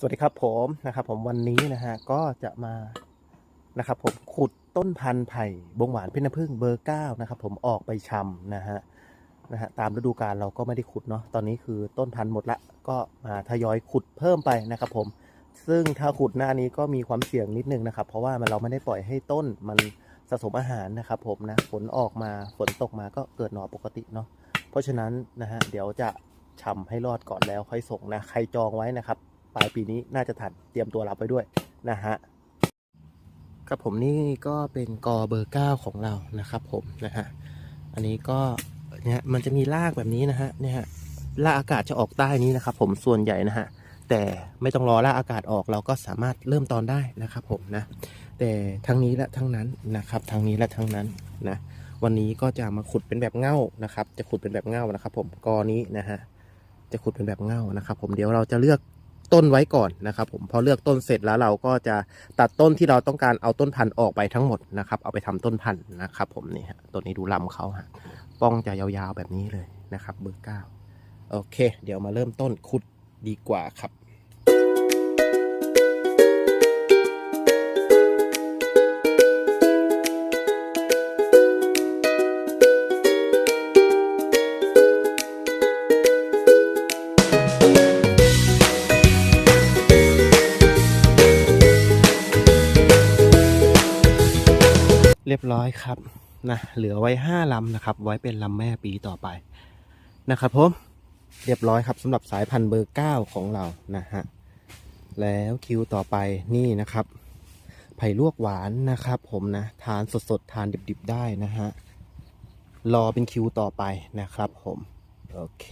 สวัสดีครับผมนะครับผมวันนี้นะฮะก็จะมานะครับผมขุดต้นพันธุ์ไผ่บงหวานเพ็ญน้ำผึ้งเบอร์เก้านะครับผมออกไปชำนะฮะนะฮะตามฤดูกาลเราก็ไม่ได้ขุดเนาะตอนนี้คือต้นพันธุ์หมดละก็มาทยอยขุดเพิ่มไปนะครับผมซึ่งถ้าขุดหน้านี้ก็มีความเสี่ยงนิดนึงนะครับ เพราะว่ามันเราไม่ได้ปล่อยให้ต้นมันสะสมอาหารนะครับผมนะฝนออกมาฝนตกมาก็เกิดหน่อปกติเนาะเพราะฉะนั้นนะฮะเดี๋ยวจะชำให้รอดก่อนแล้วค่อยส่งนะใครจองไว้นะครับ ลายปีนี้น่าจะทันเตรียมตัวรับไว้ด้วยนะฮะครับผมนี่ก็เป็นกอเบอร์เก้าของเรานะครับผมนะฮะอันนี้ก็เนี่ยมันจะมีรากแบบนี้นะฮะเนี่ยฮะรากอากาศจะออกใต้นี้นะครับผมส่วนใหญ่นะฮะแต่ไม่ต้องรอรากอากาศออกเราก็สามารถเริ่มตอนได้นะครับผมนะแต่ทั้งนี้และทั้งนั้นนะครับทั้งนี้และทั้งนั้นนะวันนี้ก็จะมาขุดเป็นแบบเง่านะครับ จะขุดเป็นแบบเง่านะครับ ผมกอนี้นะฮะจะขุดเป็นแบบเง่านะครับ ผมเดี๋ยวเราจะเลือก ต้นไว้ก่อนนะครับผมพอเลือกต้นเสร็จแล้วเราก็จะตัดต้นที่เราต้องการเอาต้นพันธุ์ออกไปทั้งหมดนะครับเอาไปทำต้นพันธุ์นะครับผมนี่ฮะต้นนี้ดูลำเขาฮะป้องจะยาวๆแบบนี้เลยนะครับเบอร์เก้าโอเค เดี๋ยวมาเริ่มต้นขุดดีกว่าครับ เรียบร้อยครับนะเหลือไว้ห้าลำนะครับ ไว้เป็นลำแม่ปีต่อไปนะครับผมเรียบร้อยครับสำหรับสายพันธุ์เบอร์เก้าของเรานะฮะแล้วคิวต่อไปนี่นะครับ ไผ่ลวกหวานนะครับ ผมนะทานสดๆทานดิบๆได้นะฮะรอเป็นคิวต่อไปนะครับผม โอเค